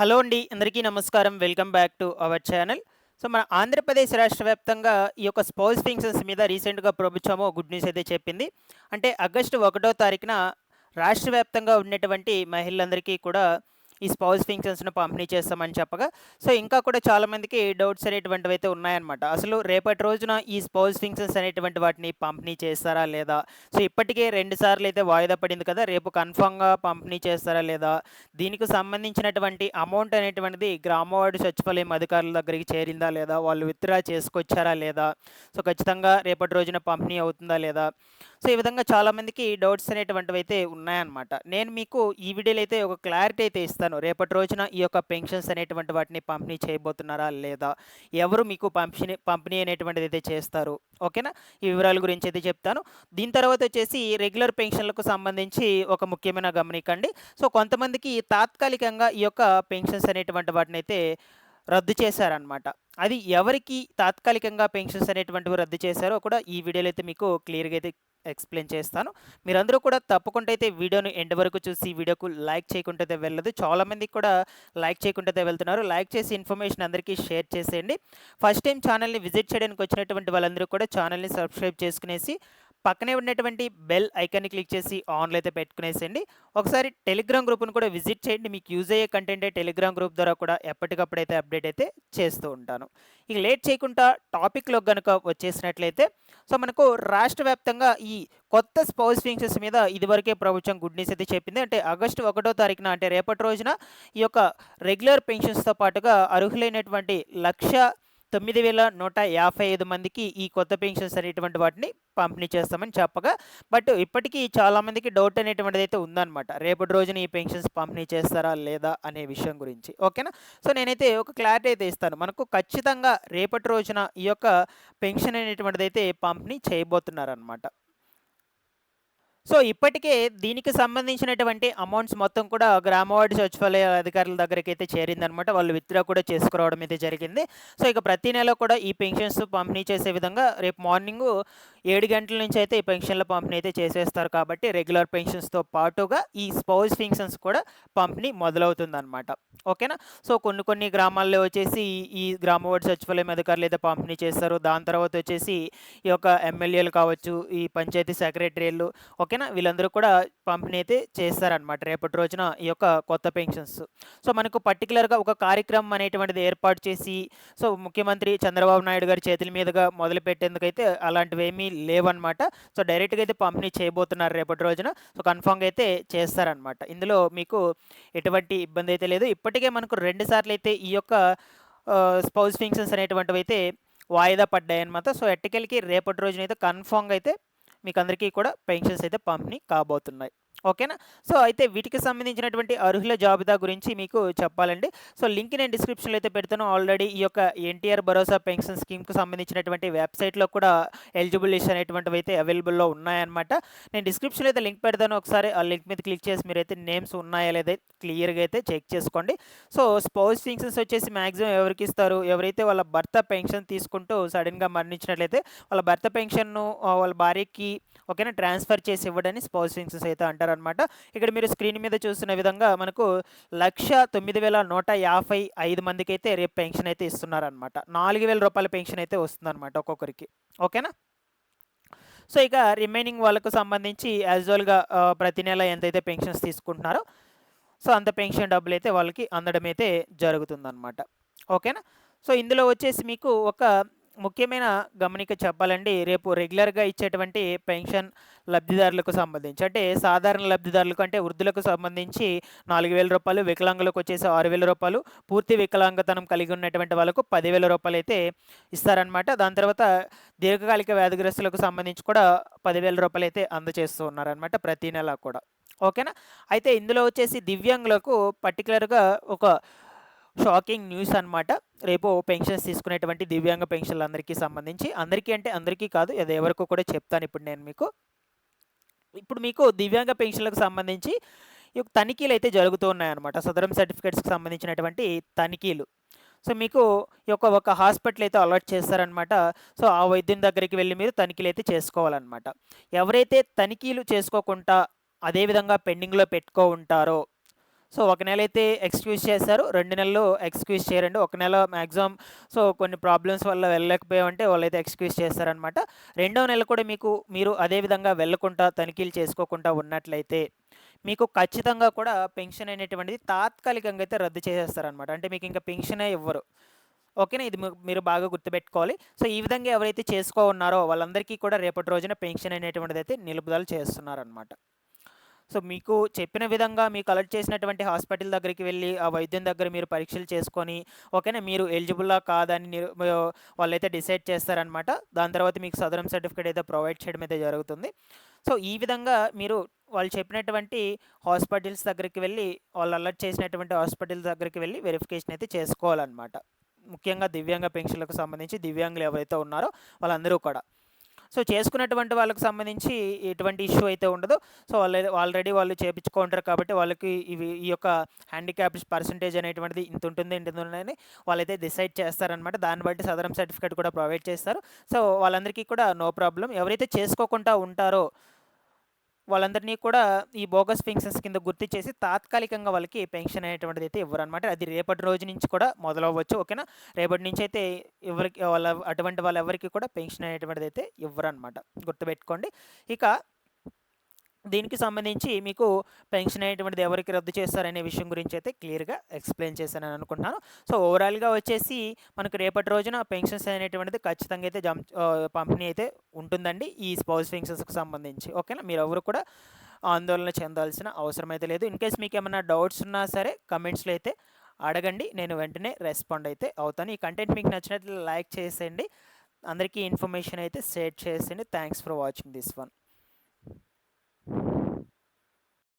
Hello అండి అందరికీ నమస్కారం. Welcome back to our channel. So మన ఆంధ్రప్రదేశ్ రాష్ట్ర వ్యాప్తంగా ఈ యొక్క స్పౌస్ ఫింక్షన్స్ మీద రీసెంట్గా ప్రభుత్వము గుడ్ న్యూస్ అయితే చెప్పింది. అంటే ఆగస్టు ఒకటో తారీఖున రాష్ట్ర వ్యాప్తంగా ఉన్నటువంటి మహిళలందరికీ కూడా ఈ స్పౌస్ ఫింక్షన్స్ను పంపిణీ చేస్తామని చెప్పగా సో ఇంకా కూడా చాలామందికి డౌట్స్ అనేటువంటివి అయితే ఉన్నాయన్నమాట. అసలు రేపటి రోజున ఈ స్పౌస్ ఫింక్షన్స్ అనేటువంటి వాటిని పంపిణీ చేస్తారా లేదా? సో ఇప్పటికే రెండు సార్లు అయితే వాయిదా పడింది కదా రేపు కన్ఫామ్గా పంపిణీ చేస్తారా లేదా? దీనికి సంబంధించినటువంటి అమౌంట్ అనేటువంటిది గ్రామవాడు సచివాలయం అధికారుల దగ్గరికి చేరిందా లేదా? వాళ్ళు విత్డ్రా చేసుకొచ్చారా లేదా? సో ఖచ్చితంగా రేపటి రోజున పంపిణీ అవుతుందా లేదా? సో ఈ విధంగా చాలామందికి డౌట్స్ అనేటువంటివి అయితే ఉన్నాయన్నమాట. నేను మీకు ఈ వీడియోలో అయితే ఒక క్లారిటీ అయితే ఇస్తాను. రేపటి రోజున ఈ యొక్క పెన్షన్స్ అనేటువంటి వాటిని పంపిణీ చేయబోతున్నారా లేదా? ఎవరు మీకు పంపిణీ పంపిణీ అనేటువంటిది అయితే చేస్తారు? ఓకేనా? ఈ వివరాల గురించి అయితే చెప్తాను. దీని తర్వాత వచ్చేసి రెగ్యులర్ పెన్షన్లకు సంబంధించి ఒక ముఖ్యమైన గమనికండి. సో కొంతమందికి తాత్కాలికంగా ఈ యొక్క పెన్షన్స్ అనేటువంటి వాటిని అయితే రద్దు చేశారనమాట అది ఎవరికి తాత్కాలికంగా పెన్షన్స్ అనేటువంటివి రద్దు చేశారో కూడా ఈ వీడియోలో అయితే మీకు క్లియర్గా అయితే ఎక్స్ప్లెయిన్ చేస్తాను. మీరందరూ కూడా తప్పకుండా అయితే వీడియోను ఎండ్ వరకు చూసి వీడియోకు లైక్ చేయకుండా వెళ్ళదు. చాలామంది కూడా లైక్ చేయకుండా వెళ్తున్నారు. లైక్ చేసి ఇన్ఫర్మేషన్ అందరికీ షేర్ చేసేయండి. ఫస్ట్ టైం ఛానల్ని విజిట్ చేయడానికి వచ్చినటువంటి వాళ్ళందరూ కూడా ఛానల్ని సబ్స్క్రైబ్ చేసుకునేసి పక్కనే ఉన్నటువంటి బెల్ ఐకాన్ని క్లిక్ చేసి ఆన్లో అయితే పెట్టుకునేసేయండి. ఒకసారి టెలిగ్రామ్ గ్రూప్ను కూడా విజిట్ చేయండి. మీకు యూజ్ అయ్యే కంటెంటే టెలిగ్రామ్ గ్రూప్ ద్వారా కూడా ఎప్పటికప్పుడు అయితే అప్డేట్ అయితే చేస్తూ ఉంటాను. ఇక లేట్ చేయకుండా టాపిక్లో కనుక వచ్చేసినట్లయితే సో మనకు రాష్ట్ర వ్యాప్తంగా ఈ కొత్త స్పౌస్ ఫింక్షన్స్ మీద ఇదివరకే ప్రభుత్వం గుడ్ న్యూస్ అయితే చెప్పింది. అంటే ఆగస్టు ఒకటో తారీఖున అంటే రేపటి రోజున ఈ యొక్క రెగ్యులర్ పెన్షన్స్తో పాటుగా అర్హులైనటువంటి లక్ష తొమ్మిది వేల నూట యాభై ఐదు మందికి ఈ కొత్త పెన్షన్స్ అనేటువంటి వాటిని పంపిణీ చేస్తామని చెప్పగా బట్ ఇప్పటికీ చాలామందికి డౌట్ అనేటువంటిది అయితే ఉందన్నమాట. రేపటి రోజున ఈ పెన్షన్స్ పంపిణీ చేస్తారా లేదా అనే విషయం గురించి. ఓకేనా? సో నేనైతే ఒక క్లారిటీ అయితే ఇస్తాను. మనకు ఖచ్చితంగా రేపటి రోజున ఈ యొక్క పెన్షన్ అనేటువంటిది అయితే పంపిణీ చేయబోతున్నారనమాట సో ఇప్పటికే దీనికి సంబంధించినటువంటి అమౌంట్స్ మొత్తం కూడా గ్రామవాడి సచివాలయ అధికారుల దగ్గరికి అయితే చేరిందనమాట. వాళ్ళు విత్డ్రా కూడా చేసుకురావడం అయితే జరిగింది. సో ఇక ప్రతి నెల కూడా ఈ పెన్షన్స్ పంపిణీ చేసే విధంగా రేపు మార్నింగ్ ఏడు గంటల నుంచి అయితే ఈ పెన్షన్ల పంపిణీ అయితే చేసేస్తారు కాబట్టి రెగ్యులర్ పెన్షన్స్తో పాటుగా ఈ స్పౌస్ పెన్షన్స్ కూడా పంపిణీ మొదలవుతుందన్నమాట ఓకేనా? సో కొన్ని కొన్ని గ్రామాల్లో వచ్చేసి ఈ గ్రామ వార్డు సచివాలయం అధికారులు అయితే పంపిణీ చేస్తారు దాని తర్వాత వచ్చేసి ఈ యొక్క ఎమ్మెల్యేలు కావచ్చు ఈ పంచాయతీ సెక్రటరీలు ఓకేనా? వీళ్ళందరూ కూడా పంపిణీ అయితే చేస్తారనమాట రేపటి రోజున ఈ యొక్క కొత్త పెన్షన్స్. సో మనకు పర్టికులర్గా ఒక కార్యక్రమం అనేటువంటిది ఏర్పాటు చేసి సో ముఖ్యమంత్రి చంద్రబాబు నాయుడు గారి చేతుల మీదుగా మొదలు పెట్టేందుకైతే అలాంటివి ఏమీ లేవన్నమాట. సో డైరెక్ట్గా అయితే పంపిణీ చేయబోతున్నారు రేపటి రోజున. సో కన్ఫామ్గా అయితే చేస్తారనమాట ఇందులో మీకు ఎటువంటి ఇబ్బంది అయితే లేదు. ఇప్పటికే మనకు రెండు సార్లు అయితే ఈ యొక్క స్పౌస్ ఫింక్షన్స్ అనేటువంటివి అయితే వాయిదా పడ్డాయి అనమాట సో ఎట్టకెళ్ళకి రేపటి రోజునైతే అయితే కన్ఫామ్గా అయితే మీకు అందరికీ కూడా పెన్షన్స్ అయితే పంపిణీ కాబోతున్నాయి. ఓకేనా? సో అయితే వీటికి సంబంధించినటువంటి అర్హుల జాబితా గురించి మీకు చెప్పాలండి. సో లింక్ నేను డిస్క్రిప్షన్లో అయితే పెడతాను ఆల్రెడీ ఈ యొక్క ఎన్టీఆర్ భరోసా పెన్షన్ స్కీమ్కి సంబంధించినటువంటి వెబ్సైట్లో కూడా ఎలిజిబుల్ లిస్ట్ అనేటువంటివి అయితే అవైలబుల్లో ఉన్నాయన్నమాట. నేను డిస్క్రిప్షన్లో అయితే లింక్ పెడతాను. ఒకసారి ఆ లింక్ మీద క్లిక్ చేసి మీరైతే నేమ్స్ ఉన్నాయా లేదా క్లియర్గా అయితే చెక్ చేసుకోండి. సో స్పౌస్ పెన్షన్స్ వచ్చేసి మ్యాక్సిమం ఎవరికి ఇస్తారు? ఎవరైతే వాళ్ళ భర్త పెన్షన్ తీసుకుంటూ సడన్గా మరణించినట్లయితే వాళ్ళ భర్త పెన్షన్ను వాళ్ళ భార్యకి ఓకేనా ట్రాన్స్ఫర్ చేసి ఇవ్వడని స్పౌస్ పెన్షన్స్ అయితే అంటారు. అంటారనమాట ఇక్కడ మీరు స్క్రీన్ మీద చూసిన విధంగా మనకు లక్ష తొమ్మిది వేల నూట యాభై ఐదు మందికి అయితే రేపు పెన్షన్ అయితే ఇస్తున్నారనమాట నాలుగు వేల రూపాయల పెన్షన్ అయితే వస్తుందన్నమాట ఒక్కొక్కరికి. ఓకేనా? సో ఇక రిమైనింగ్ వాళ్ళకు సంబంధించి యాజువల్గా ప్రతి నెల ఎంతైతే పెన్షన్స్ తీసుకుంటున్నారో సో అంత పెన్షన్ డబ్బులు అయితే వాళ్ళకి అందడం అయితే జరుగుతుందన్నమాట. ఓకేనా? సో ఇందులో వచ్చేసి మీకు ఒక ముఖ్యమైన గమనిక చెప్పాలండి రేపు రెగ్యులర్గా ఇచ్చేటువంటి పెన్షన్ లబ్ధిదారులకు సంబంధించి. అంటే సాధారణ లబ్ధిదారులకు అంటే వృద్ధులకు సంబంధించి నాలుగు వేల రూపాయలు వికలాంగులకు వచ్చేసి ఆరు వేల రూపాయలు పూర్తి వికలాంగతనం కలిగి ఉన్నటువంటి వాళ్ళకు పదివేల రూపాయలు అయితే ఇస్తారనమాట దాని తర్వాత దీర్ఘకాలిక వ్యాధిగ్రస్తులకు సంబంధించి కూడా పదివేల రూపాయలు అయితే అందజేస్తూ ఉన్నారనమాట ప్రతి నెల కూడా. ఓకేనా? అయితే ఇందులో వచ్చేసి దివ్యాంగులకు పర్టికులర్గా ఒక షాకింగ్ న్యూస్ అనమాట రేపు పెన్షన్స్ తీసుకునేటువంటి దివ్యాంగ పెన్షన్లు అందరికీ సంబంధించి. అందరికీ అంటే అందరికీ కాదు అది ఎవరికో కూడా చెప్తాను ఇప్పుడు నేను మీకు. ఇప్పుడు మీకు దివ్యాంగ పెన్షన్లకు సంబంధించి తనిఖీలు అయితే జరుగుతూ ఉన్నాయన్నమాట. సదరం సర్టిఫికేట్స్కి సంబంధించినటువంటి తనిఖీలు. సో మీకు ఈ యొక్క ఒక హాస్పిటల్ అయితే అలర్ట్ చేస్తారనమాట సో ఆ వైద్యం దగ్గరికి వెళ్ళి మీరు తనిఖీలు అయితే చేసుకోవాలన్నమాట. ఎవరైతే తనిఖీలు చేసుకోకుండా అదేవిధంగా పెండింగ్లో పెట్టుకో ఉంటారో సో ఒక నెల అయితే ఎక్స్క్యూజ్ చేశారు రెండు నెలలు ఎక్స్క్యూజ్ చేయరండి. ఒక నెల మ్యాక్సిమం సో కొన్ని ప్రాబ్లమ్స్ వల్ల వెళ్ళలేకపోయామంటే వాళ్ళైతే ఎక్స్క్యూజ్ చేస్తారనమాట రెండవ నెల కూడా మీకు మీరు అదే విధంగా వెళ్ళకుండా తనిఖీలు చేసుకోకుండా ఉన్నట్లయితే మీకు ఖచ్చితంగా కూడా పెన్షన్ అనేటువంటిది తాత్కాలికంగా అయితే రద్దు చేసేస్తారనమాట అంటే మీకు ఇంకా పెన్షనే ఇవ్వరు. ఓకేనా? ఇది మీరు బాగా గుర్తుపెట్టుకోవాలి. సో ఈ విధంగా ఎవరైతే చేసుకో ఉన్నారో వాళ్ళందరికీ కూడా రేపటి రోజున పెన్షన్ అనేటువంటిది అయితే నిలుపుదల చేస్తున్నారనమాట సో మీకు చెప్పిన విధంగా మీకు అలర్ట్ చేసినటువంటి హాస్పిటల్ దగ్గరికి వెళ్ళి ఆ వైద్యం దగ్గర మీరు పరీక్షలు చేసుకొని ఓకేనా? మీరు ఎలిజిబుల్లా కాదని వాళ్ళైతే డిసైడ్ చేస్తారనమాట దాని తర్వాత మీకు సదరం సర్టిఫికేట్ అయితే ప్రొవైడ్ చేయడం అయితే జరుగుతుంది. సో ఈ విధంగా మీరు వాళ్ళు చెప్పినటువంటి హాస్పిటల్స్ దగ్గరికి వెళ్ళి వాళ్ళు అలర్ట్ చేసినటువంటి హాస్పిటల్స్ దగ్గరికి వెళ్ళి వెరిఫికేషన్ అయితే చేసుకోవాలన్నమాట. ముఖ్యంగా దివ్యాంగ పెన్షన్లకు సంబంధించి దివ్యాంగులు ఎవరైతే ఉన్నారో వాళ్ళందరూ కూడా. సో చేసుకున్నటువంటి వాళ్ళకి సంబంధించి ఎటువంటి ఇష్యూ అయితే ఉండదు. సో ఆల్రెడీ ఆల్రెడీ వాళ్ళు చేపించుకుంటారు కాబట్టి వాళ్ళకి ఇవి ఈ యొక్క హ్యాండిక్యాప్స్ పర్సంటేజ్ అనేటువంటిది ఇంత ఉంటుంది ఇంత ఉంటుందని వాళ్ళైతే డిసైడ్ చేస్తారనమాట దాన్ని బట్టి సదరం సర్టిఫికేట్ కూడా ప్రొవైడ్ చేస్తారు. సో వాళ్ళందరికీ కూడా నో ప్రాబ్లం ఎవరైతే చేసుకోకుండా ఉంటారో వాళ్ళందరినీ కూడా ఈ బోగస్ పెన్షన్స్ కింద గుర్తు చేసి తాత్కాలికంగా వాళ్ళకి పెన్షన్ అనేటువంటిది అయితే ఇవ్వరు అనమాట అది రేపటి రోజు నుంచి కూడా మొదలవ్వచ్చు ఓకేనా? రేపటి నుంచి అయితే ఎవరికి వాళ్ళ అటువంటి వాళ్ళెవరికి కూడా పెన్షన్ అనేటువంటిది అయితే ఇవ్వరు అనమాట గుర్తుపెట్టుకోండి. ఇక దీనికి సంబంధించి మీకు పెన్షన్ అనేటువంటిది ఎవరికి రద్దు చేస్తారనే విషయం గురించి అయితే క్లియర్గా ఎక్స్ప్లెయిన్ చేశానని అనుకుంటున్నాను. సో ఓవరాల్గా వచ్చేసి మనకు రేపటి రోజున పెన్షన్స్ అనేటువంటిది ఖచ్చితంగా అయితే జం పంపిణీ అయితే ఉంటుందండి ఈ స్పౌస్ పెన్షన్స్కి సంబంధించి. ఓకేనా? మీరు ఎవరు కూడా ఆందోళన చెందాల్సిన అవసరం అయితే లేదు. ఇన్ కేస్ మీకు ఏమైనా డౌట్స్ ఉన్నా సరే కమెంట్స్లో అయితే అడగండి. నేను వెంటనే రెస్పాండ్ అయితే అవుతాను. ఈ కంటెంట్ మీకు నచ్చినట్లు లైక్ చేసేయండి. అందరికీ ఇన్ఫర్మేషన్ అయితే షేర్ చేసేయండి. Thanks for watching this one.